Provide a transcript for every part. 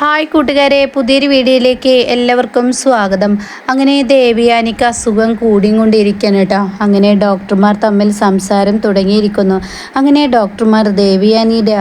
Hi കൂട്ടുകാരെ പുതിയൊരു വീഡിയോയിലേക്ക് എല്ലാവർക്കും സ്വാഗതം. അങ്ങനെ ദേവിയാനിക്ക് അസുഖം കൂടിക്കൊണ്ടിരിക്കുകയാണ് കേട്ടോ. അങ്ങനെ ഡോക്ടർമാർ തമ്മിൽ സംസാരം തുടങ്ങിയിരിക്കുന്നു. അങ്ങനെ ഡോക്ടർമാർ ദേവിയാനിയുടെ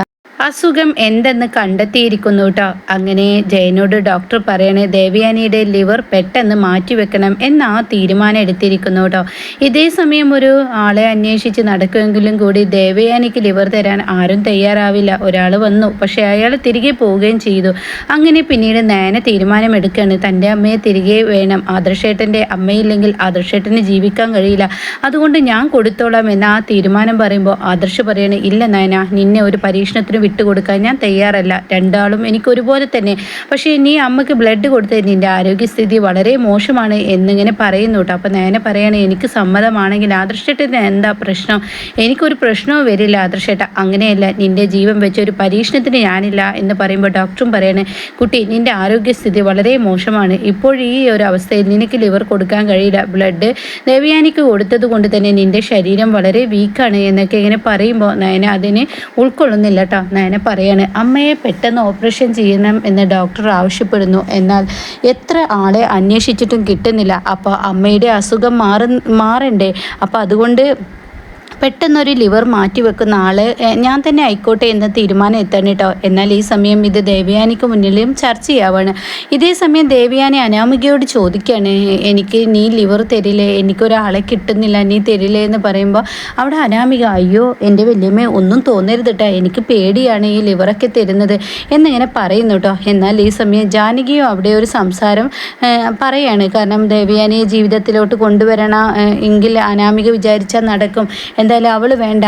അസുഖം എന്തെന്ന് കണ്ടെത്തിയിരിക്കുന്നു കേട്ടോ അങ്ങനെ ജയനോട് ഡോക്ടർ പറയണേ ദേവയാനിയുടെ ലിവർ പെട്ടെന്ന് മാറ്റിവെക്കണം എന്ന് ആ തീരുമാനം എടുത്തിരിക്കുന്നു കേട്ടോ ഇതേ സമയം ഒരു ആളെ അന്വേഷിച്ച് നടക്കുമെങ്കിലും കൂടി ദേവയാനിക്ക് ലിവർ തരാൻ ആരും തയ്യാറാവില്ല. ഒരാൾ വന്നു പക്ഷേ അയാൾ തിരികെ പോവുകയും ചെയ്തു. അങ്ങനെ പിന്നീട് നയന തീരുമാനമെടുക്കുകയാണ് തന്റെ അമ്മയെ തിരികെ വേണം. ആദർശേട്ടന്റെ അമ്മയില്ലെങ്കിൽ ആദർശേട്ടന് ജീവിക്കാൻ കഴിയില്ല. അതുകൊണ്ട് ഞാൻ കൊടുത്തോളാം എന്ന് ആ തീരുമാനം പറയുമ്പോൾ ആദർശ് പറയണേ ഇല്ല നയന നിന്നെ ഒരു പരീക്ഷണത്തിന് വിട്ടുകൊടുക്കാൻ ഞാൻ തയ്യാറല്ല. രണ്ടാളും എനിക്ക് ഒരുപോലെ തന്നെ. പക്ഷേ നീ അമ്മയ്ക്ക് ബ്ലഡ് കൊടുത്ത് നിന്റെ ആരോഗ്യസ്ഥിതി വളരെ മോശമാണ് എന്നിങ്ങനെ പറയുന്നു കേട്ടോ. അപ്പം നേനെ പറയണേ എനിക്ക് സമ്മതമാണെങ്കിൽ ആദർശേട്ടന് എന്താ പ്രശ്നം? എനിക്കൊരു പ്രശ്നവും വരില്ല ആദർശേട്ട. അങ്ങനെയല്ല നിന്റെ ജീവൻ വെച്ച ഒരു പരീക്ഷണത്തിന് ഞാനില്ല എന്ന് പറയുമ്പോൾ ഡോക്ടറും പറയണേ കുട്ടി നിന്റെ ആരോഗ്യസ്ഥിതി വളരെ മോശമാണ്. ഇപ്പോൾ ഈ ഒരു അവസ്ഥയിൽ നിനക്ക് ലിവർ കൊടുക്കാൻ കഴിയില്ല. ബ്ലഡ് ദേവയാനിക്ക് കൊടുത്തത് കൊണ്ട് തന്നെ നിന്റെ ശരീരം വളരെ വീക്കാണ് എന്നൊക്കെ ഇങ്ങനെ പറയുമ്പോൾ നയന അതിന് ഉൾക്കൊള്ളുന്നില്ല കേട്ടോ. നയന പറയാണ്. അമ്മയെ പെട്ടെന്ന് ഓപ്പറേഷൻ ചെയ്യണം എന്ന് ഡോക്ടർ ആവശ്യപ്പെടുന്നു. എന്നാൽ എത്ര ആളെ അന്വേഷിച്ചിട്ടും കിട്ടുന്നില്ല. അപ്പോൾ അമ്മയുടെ അസുഖം മാറ മാറണ്ടേ? അപ്പോൾ അതുകൊണ്ട് പെട്ടെന്നൊരു ലിവർ മാറ്റി വെക്കുന്ന ആൾ ഞാൻ തന്നെ ആയിക്കോട്ടെ എന്ന തീരുമാനം എത്തണം കേട്ടോ എന്നാൽ ഈ സമയം ഇത് ദേവയാനിക്ക് മുന്നിലും ചർച്ച ചെയ്യാവാണ്. ഇതേ സമയം ദേവയാനി അനാമികയോട് ചോദിക്കുകയാണ് എനിക്ക് നീ ലിവർ തരില്ലേ? എനിക്കൊരാളെ കിട്ടുന്നില്ല നീ തരില്ലേ? എന്ന് പറയുമ്പോൾ അവിടെ അനാമിക അയ്യോ എന്റെ വല്യമ്മ ഒന്നും തോന്നരുത് കേട്ടോ എനിക്ക് പേടിയാണ് ഈ ലിവറൊക്കെ തരുന്നത്. എന്നിങ്ങനെ പറയുന്നു കേട്ടോ എന്നാൽ ഈ സമയം ജാനകിയും അവിടെ ഒരു സംസാരം പറയാണ്. കാരണം ദേവയാനിയെ ജീവിതത്തിലോട്ട് കൊണ്ടുവരണ എങ്കിൽ അനാമിക വിചാരിച്ചാൽ നടക്കും. എന്തായാലും അവൾ വേണ്ട.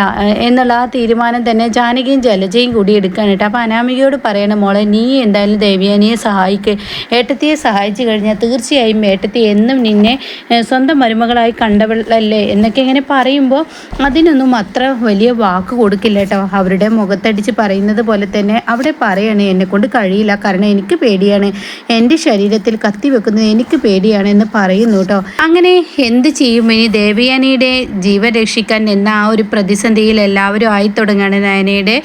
എന്നുള്ള ആ തീരുമാനം തന്നെ ജാനകിയും ജലജയും കൂടി എടുക്കാനായിട്ട് അപ്പം അനാമികയോട് പറയണം മോളെ നീ എന്തായാലും ദേവിയാനിയെ സഹായിക്ക്. ഏട്ടത്തിയെ സഹായിച്ചു കഴിഞ്ഞാൽ തീർച്ചയായും ഏട്ടത്തി എന്നും നിന്നെ സ്വന്തം മരുമകളായി കണ്ടവളല്ലേ എന്നൊക്കെ ഇങ്ങനെ പറയുമ്പോൾ അതിനൊന്നും അത്ര വലിയ വാക്ക് കൊടുക്കില്ല കേട്ടോ. അവരുടെ മുഖത്തടിച്ച് പറയുന്നത് പോലെ തന്നെ അവിടെ പറയണേ എന്നെ കൊണ്ട് കഴിയില്ല. കാരണം എനിക്ക് പേടിയാണ്. എന്റെ ശരീരത്തിൽ കത്തി വെക്കുന്നത് എനിക്ക് പേടിയാണ് എന്ന് പറയുന്നു കേട്ടോ. അങ്ങനെ എന്ത് ചെയ്യും? ഇനി ദേവയാനിയുടെ ജീവൻ രക്ഷിക്കാൻ എന്ന ആ ഒരു പ്രതിസന്ധിയിൽ എല്ലാവരും ആയി തുടങ്ങുകയാണ് നയനയുടെ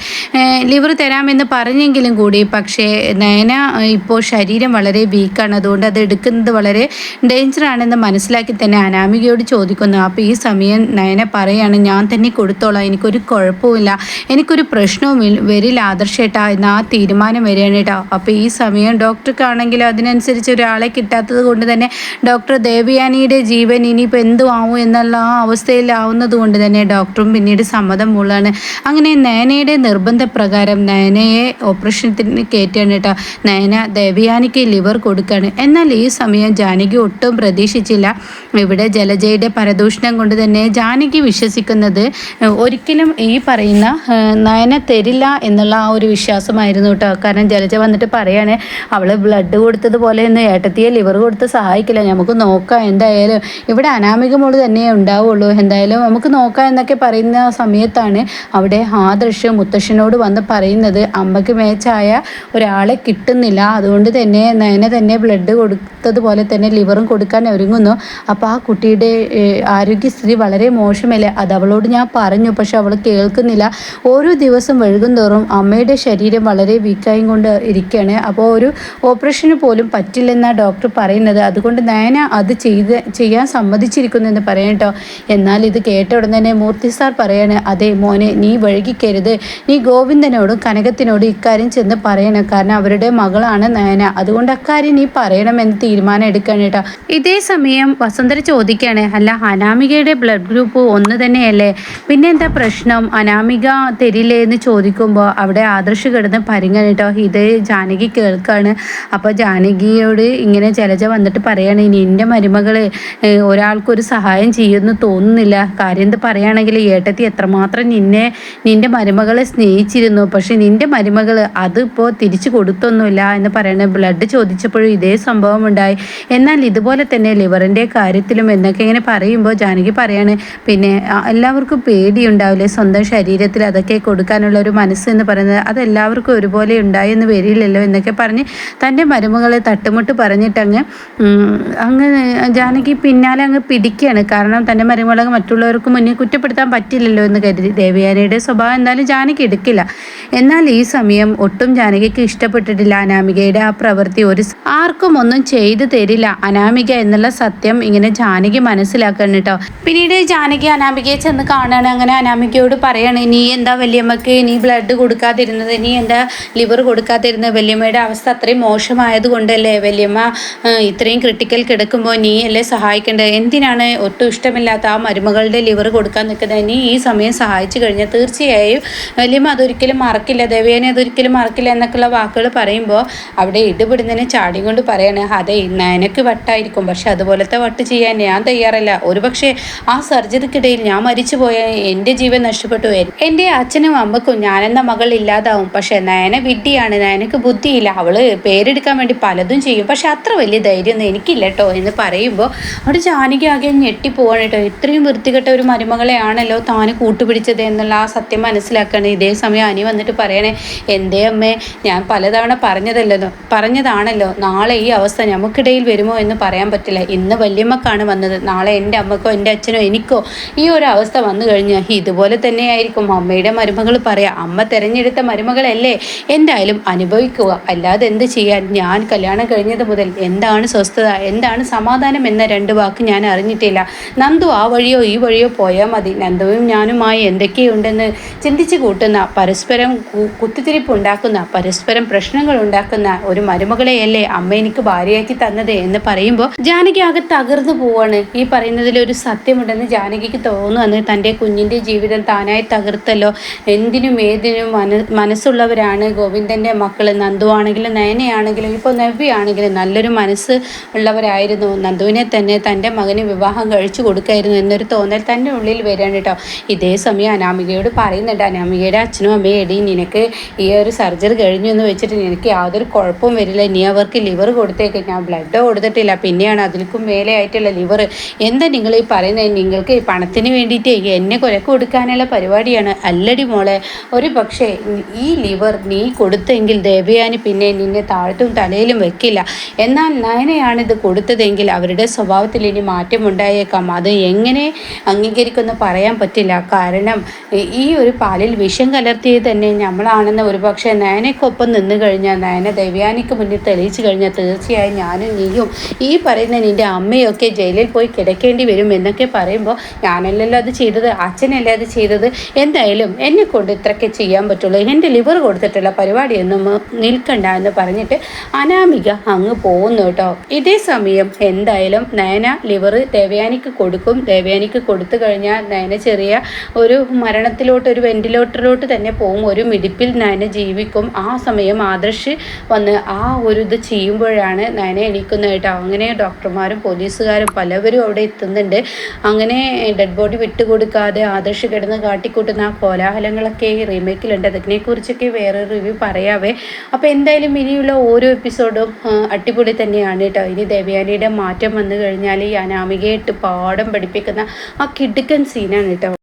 ലിവർ തരാമെന്ന് പറഞ്ഞെങ്കിലും കൂടി പക്ഷേ നയന ഇപ്പോൾ ശരീരം വളരെ വീക്കാണ്. അതുകൊണ്ട് അത് എടുക്കുന്നത് വളരെ ഡേഞ്ചറാണെന്ന് മനസ്സിലാക്കി തന്നെ അനാമികയോട് ചോദിക്കുന്നു. അപ്പോൾ ഈ സമയം നയന പറയാണ് ഞാൻ തന്നെ കൊടുത്തോളാം എനിക്കൊരു കുഴപ്പമില്ല എനിക്കൊരു പ്രശ്നവും വരില്ല ആദർശേട്ടാ എന്ന ആ തീരുമാനം വരികയാണ് കേട്ടോ. അപ്പോൾ ഈ സമയം ഡോക്ടർക്കാണെങ്കിൽ അതിനനുസരിച്ച് ഒരാളെ കിട്ടാത്തത് കൊണ്ട് തന്നെ ഡോക്ടർ ദേവയാനിയുടെ ജീവൻ ഇനിയിപ്പോൾ എന്തു ആവും എന്നുള്ള ആ അവസ്ഥയിലാവുന്നത് കൊണ്ട് തന്നെ ഡോക്ടറും പിന്നീട് സമ്മതം മൂളാണ്. അങ്ങനെ നയനയുടെ നിർബന്ധപ്രകാരം നയനയെ ഓപ്പറേഷനത്തിന് കയറ്റുകയാണ് കേട്ടോ. നയന ദേവയാനിക്ക് ലിവർ കൊടുക്കുകയാണ് എന്നാൽ ഈ സമയം ജാനകി ഒട്ടും പ്രതീക്ഷിച്ചില്ല. ഇവിടെ ജലജയുടെ പരദൂഷണം കൊണ്ട് തന്നെ ജാനകി വിശ്വസിക്കുന്നത് ഒരിക്കലും ഈ പറയുന്ന നയന തരില്ല എന്നുള്ള ആ ഒരു വിശ്വാസമായിരുന്നു കേട്ടോ. കാരണം ജലജ വന്നിട്ട് പറയാണ് അവൾ ബ്ലഡ് കൊടുത്തതുപോലെ ഒന്ന് ഏട്ടത്തിയെ ലിവർ കൊടുത്ത് സഹായിക്കില്ല. നമുക്ക് നോക്കാം എന്തായാലും. ഇവിടെ അനാമിക മോൾ തന്നെ ഉണ്ടാവുള്ളൂ. എന്തായാലും നമുക്ക് നോക്കാം പറയുന്ന സമയത്താണ് അവിടെ ആദർശ് മുത്തശ്ശനോട് വന്ന് പറയുന്നത്. അമ്മയ്ക്ക് മേച്ചായ ഒരാളെ കിട്ടുന്നില്ല. അതുകൊണ്ട് തന്നെ നയന തന്നെ ബ്ലഡ് കൊടുത്തതുപോലെ തന്നെ ലിവറും കൊടുക്കാൻ ഒരുങ്ങുന്നു. അപ്പോൾ ആ കുട്ടിയുടെ ആരോഗ്യസ്ഥിതി വളരെ മോശമല്ലേ? അത് അവളോട് ഞാൻ പറഞ്ഞു പക്ഷെ അവൾ കേൾക്കുന്നില്ല. ഓരോ ദിവസം വഴുകുന്തോറും അമ്മയുടെ ശരീരം വളരെ വീക്കായി കൊണ്ട് ഇരിക്കുകയാണ്. അപ്പോൾ ഒരു ഓപ്പറേഷന് പോലും പറ്റില്ലെന്നാണ് ഡോക്ടർ പറയുന്നത്. അതുകൊണ്ട് നയന അത് ചെയ്ത് ചെയ്യാൻ സമ്മതിച്ചിരിക്കുന്നു എന്ന് പറയട്ടോ എന്നാൽ ഇത് കേട്ട ഉടൻ തന്നെ മൂർത്തി സാർ പറയാണ് അതെ മോനെ നീ വഴുകിക്കരുത്. നീ ഗോവിന്ദനോടും കനകത്തിനോടും ഇക്കാര്യം ചെന്ന് പറയണം. കാരണം അവരുടെ മകളാണ് നയന. അതുകൊണ്ട് അക്കാര്യം നീ പറയണമെന്ന് തീരുമാനം എടുക്കണം കേട്ടോ. ഇതേ സമയം വസന്തര ചോദിക്കുകയാണ് അല്ല അനാമികയുടെ ബ്ലഡ് ഗ്രൂപ്പ് ഒന്ന് തന്നെയല്ലേ? പിന്നെ എന്താ പ്രശ്നം? അനാമിക തരില്ലേ? എന്ന് ചോദിക്കുമ്പോൾ അവിടെ ആദർശ് കിടന്ന് പരിങ്ങൻ കേട്ടോ. ഇത് ജാനകി കേൾക്കാണ്. അപ്പോൾ ജാനകിയോട് ഇങ്ങനെ ജലജ വന്നിട്ട് പറയാണ് നിന്റെ മരുമകൾ ഒരാൾക്കൊരു സഹായം ചെയ്യുമെന്ന് തോന്നുന്നില്ല. കാര്യം എന്ത് പറയുകയാണെങ്കിൽ ഏട്ടത്തി എത്രമാത്രം നിന്നെ നിന്റെ മരുമകളെ സ്നേഹിച്ചിരുന്നു. പക്ഷെ നിന്റെ മരുമകൾ അതിപ്പോൾ തിരിച്ചു കൊടുത്തൊന്നുമില്ല എന്ന് പറയുന്നത് ബ്ലഡ് ചോദിച്ചപ്പോഴും ഇതേ സംഭവം ഉണ്ടായി. എന്നാൽ ഇതുപോലെ തന്നെ ലിവറിന്റെ കാര്യത്തിലും എന്നൊക്കെ ഇങ്ങനെ പറയുമ്പോൾ ജാനകി പറയാണ് പിന്നെ എല്ലാവർക്കും പേടിയുണ്ടാവില്ലേ? സ്വന്തം ശരീരത്തിൽ അതൊക്കെ കൊടുക്കാനുള്ള ഒരു മനസ്സ് എന്ന് പറയുന്നത്. അതെല്ലാവർക്കും ഒരുപോലെ ഉണ്ടായി എന്ന് വരില്ലല്ലോ? എന്നൊക്കെ പറഞ്ഞ് തന്റെ മരുമകളെ തട്ടുമുട്ട് പറഞ്ഞിട്ടങ്ങ് അങ്ങ് ജാനകി പിന്നാലെ അങ്ങ് പിടിക്കുകയാണ് കാരണം തന്റെ മരുമകളെ മറ്റുള്ളവർക്ക് മുന്നിൽ കുറ്റപ്പെടുത്തി നഷ്ടപ്പെടുത്താൻ പറ്റില്ലല്ലോ എന്ന് കരുതി ദേവയാനിയുടെ സ്വഭാവം എന്തായാലും ജാനകി എടുക്കില്ല. എന്നാൽ ഈ സമയം ഒട്ടും ജാനകിക്ക് ഇഷ്ടപ്പെട്ടിട്ടില്ല അനാമികയുടെ ആ പ്രവൃത്തി ഒരു ആർക്കും ഒന്നും ചെയ്തു തരില്ല. അനാമിക എന്നുള്ള സത്യം ഇങ്ങനെ ജാനകി മനസ്സിലാക്കണം കേട്ടോ പിന്നീട് ജാനകി അനാമികയെ ചെന്ന് കാണുകയാണ് അങ്ങനെ അനാമികയോട് പറയാണ് നീ എന്താ വല്യമ്മക്ക് നീ ബ്ലഡ് കൊടുക്കാതിരുന്നത്? നീ എന്താ ലിവർ കൊടുക്കാതിരുന്നത്? വല്യമ്മയുടെ അവസ്ഥ അത്രയും മോശമായത് കൊണ്ടല്ലേ വല്യമ്മ ഇത്രയും ക്രിട്ടിക്കൽ കിടക്കുമ്പോൾ നീ അല്ലേ സഹായിക്കേണ്ടത് എന്തിനാണ് ഒട്ടും ഇഷ്ടമില്ലാത്ത ആ മരുമകളുടെ ലിവർ കൊടുക്കാൻ നിൽക്കുന്നത് തന്നെ ഈ സമയം സഹായിച്ചു കഴിഞ്ഞാൽ തീർച്ചയായും വല്യമ്മ അതൊരിക്കലും മറക്കില്ല ദേവേനെ അതൊരിക്കലും മറക്കില്ല എന്നൊക്കെയുള്ള വാക്കുകൾ പറയുമ്പോൾ അവിടെ ഇടപെടുന്നതിനെ ചാടി കൊണ്ട് പറയാണ് അതെ എനിക്ക് വട്ടായിരിക്കും പക്ഷെ അതുപോലത്തെ വട്ട് ചെയ്യാൻ ഞാൻ തയ്യാറല്ല. ഒരു പക്ഷേ ആ സർജറിക്കിടയിൽ ഞാൻ മരിച്ചു പോയ എന്റെ ജീവൻ നഷ്ടപ്പെട്ടു എന്റെ അച്ഛനും അമ്മക്കും ഞാനെന്ന മകൾ ഇല്ലാതാവും. പക്ഷെ നയന വിഡ്ഢിയാണ് നയനക്ക് ബുദ്ധിയില്ല. അവൾ പേരെടുക്കാൻ വേണ്ടി പലതും ചെയ്യും. പക്ഷെ അത്ര വലിയ ധൈര്യമൊന്നും എനിക്കില്ല കേട്ടോ എന്ന് പറയുമ്പോൾ അവിടെ ജാനകി ആകെ ഞെട്ടിപ്പോവാണ് കേട്ടോ ഇത്രയും വൃത്തികെട്ട ഒരു മരുമകളെയാണല്ലോ താന് കൂട്ടുപിടിച്ചത് എന്നുള്ള ആ സത്യം മനസ്സിലാക്കുകയാണ് ഇതേ സമയം അനി വന്നിട്ട് പറയണേ എന്തേ അമ്മേ ഞാൻ പലതവണ പറഞ്ഞതല്ലോ പറഞ്ഞതാണല്ലോ. നാളെ ഈ അവസ്ഥ നമുക്കിടയിൽ വരുമോ എന്ന് പറയാൻ പറ്റില്ല. ഇന്ന് വല്യമ്മക്കാണ് വന്നത്. നാളെ എന്റെ അമ്മക്കോ എന്റെ അച്ഛനോ എനിക്കോ ഈ ഒരു അവസ്ഥ വന്നു കഴിഞ്ഞാൽ ഇതുപോലെ തന്നെയായിരിക്കും. അമ്മയുടെ മരുമകൾ പറയാം അമ്മ തിരഞ്ഞെടുത്ത മരുമകളല്ലേ? എന്തായാലും അനുഭവിക്കുക. അല്ലാതെ എന്ത് ചെയ്യാൻ? ഞാൻ കല്യാണം കഴിഞ്ഞത് മുതൽ എന്താണ് സ്വസ്ഥത? എന്താണ് സമാധാനം എന്ന രണ്ട് വാക്ക് ഞാൻ അറിഞ്ഞിട്ടില്ല. നന്ദു ആ വഴിയോ ഈ വഴിയോ പോയാൽ മതി. നന്ദുവും ഞാനുമായി എന്തൊക്കെയുണ്ടെന്ന് ചിന്തിച്ച് കൂട്ടുന്ന പരസ്പരം കുത്തിത്തിരിപ്പ് ഉണ്ടാക്കുന്ന പരസ്പരം പ്രശ്നങ്ങൾ ഉണ്ടാക്കുന്ന ഒരു മരുമകളെയല്ലേ അമ്മ എനിക്ക് ഭാര്യയാക്കി തന്നത് എന്ന് പറയുമ്പോൾ ജാനകി ആകെ തകർന്നു പോവാണ്. ഈ പറയുന്നതിൽ ഒരു സത്യമുണ്ടെന്ന് ജാനകിക്ക് തോന്നുന്നു. തന്റെ കുഞ്ഞിന്റെ ജീവിതം താനായി തകർത്തല്ലോ. എന്തിനും ഏതിനും മന മനസ്സുള്ളവരാണ് ഗോവിന്ദന്റെ മക്കൾ നന്ദു ആണെങ്കിലും നയനയാണെങ്കിലും ഇപ്പോൾ നവ്യാണെങ്കിലും നല്ലൊരു മനസ്സ് ഉള്ളവരായിരുന്നു. നന്ദുവിനെ തന്നെ തന്റെ മകന് വിവാഹം കഴിച്ചു കൊടുക്കായിരുന്നു എന്നൊരു തോന്നൽ തന്റെ ഉള്ളിൽ വരികയാണ് കേട്ടോ ഇതേ സമയം അനാമികയോട് പറയുന്നുണ്ട് അനാമികയുടെ അച്ഛനും അമ്മയും എടി നിനക്ക് ഈ ഒരു സർജറി കഴിഞ്ഞു എന്ന് വെച്ചിട്ട് നിനക്ക് യാതൊരു കുഴപ്പവും വരില്ല. നീ അവർക്ക് ലിവർ കൊടുത്തേക്ക്. ഞാൻ ബ്ലഡ് കൊടുത്തിട്ടില്ല. പിന്നെയാണ് അതിൽക്കും മേലെ ആയിട്ടുള്ള ലിവർ എന്താ നിങ്ങൾ ഈ പറയുന്നത്? നിങ്ങൾക്ക് ഈ പണത്തിന് വേണ്ടിയിട്ട് എന്നെ കൊലക്ക് കൊടുക്കാനുള്ള പരിപാടിയാണ്. അല്ലടി മോളെ ഒരു പക്ഷേ ഈ ലിവർ നീ കൊടുത്തെങ്കിൽ ദേവയാനി പിന്നെ നിന്നെ താഴ്ത്തും തലയിലും വെക്കില്ല. എന്നാൽ നയനയാണ് ഇത് കൊടുത്തതെങ്കിൽ അവരുടെ സ്വഭാവത്തിൽ ഇനി മാറ്റമുണ്ടായേക്കാം. അത് എങ്ങനെ അംഗീകരിക്കുമെന്ന് പറയാൻ പറ്റില്ല. കാരണം ഈ ഒരു പാലിൽ വിഷം കലർത്തിയത് തന്നെ നമ്മളാണെന്ന് ഒരുപക്ഷെ നയനയ്ക്കൊപ്പം നിന്ന് കഴിഞ്ഞാൽ നയന ദേവയാനിക്ക് മുന്നിൽ തെളിയിച്ചു കഴിഞ്ഞാൽ തീർച്ചയായും ഞാനും നീയും ഈ പറയുന്ന നിന്റെ അമ്മയൊക്കെ ജയിലിൽ പോയി കിടക്കേണ്ടി വരും എന്നൊക്കെ പറയുമ്പോൾ ഞാനല്ലല്ലോ അത് ചെയ്തത് അച്ഛനല്ലേ അത് ചെയ്തത്. എന്തായാലും എന്നെ കൊണ്ട് ഇത്രയൊക്കെ ചെയ്യാൻ പറ്റുള്ളൂ. എന്റെ ലിവർ കൊടുത്തിട്ടുള്ള പരിപാടിയൊന്നും നിൽക്കണ്ട എന്ന് പറഞ്ഞിട്ട് അനാമിക അങ്ങ് പോകുന്നു കേട്ടോ. ഇതേ സമയം എന്തായാലും നയന ലിവർ ദേവയാനിക്ക് കൊടുക്കും. ദേവയാനിക്ക് കൊടുത്തു കഴിഞ്ഞാൽ നയന ചെറിയ ഒരു മരണത്തിലോട്ട് ഒരു വെന്റിലേറ്ററിലോട്ട് തന്നെ പോകും ഒരു മിടിപ്പിൽ നയന ജീവിക്കും. ആ സമയം ആദർശ് വന്ന് ആ ഒരു ഇത് ചെയ്യുമ്പോഴാണ് നയന എണീക്കുന്നതായിട്ട് അങ്ങനെ ഡോക്ടർമാരും പോലീസുകാരും പലവരും അവിടെ എത്തുന്നുണ്ട്. അങ്ങനെ ഡെഡ് ബോഡി വിട്ടുകൊടുക്കാതെ ആദർശ് കിടന്ന് കാട്ടിക്കൂട്ടുന്ന ആ കോലാഹലങ്ങളൊക്കെ റീമേക്കിലുണ്ട്. അതിനെക്കുറിച്ചൊക്കെ വേറെ റിവ്യൂ പറയാവേ. അപ്പോൾ എന്തായാലും ഇനിയുള്ള ഓരോ എപ്പിസോഡും അടിപൊളി തന്നെയാണ് കേട്ടോ. ഇനി ദേവയാനിയുടെ മാറ്റം വന്നു കഴിഞ്ഞാൽ ഈ അനാമികയായിട്ട് പാഠം പഠിപ്പിക്കുന്ന ആ കിടുക്കൻ കേട്ടോ.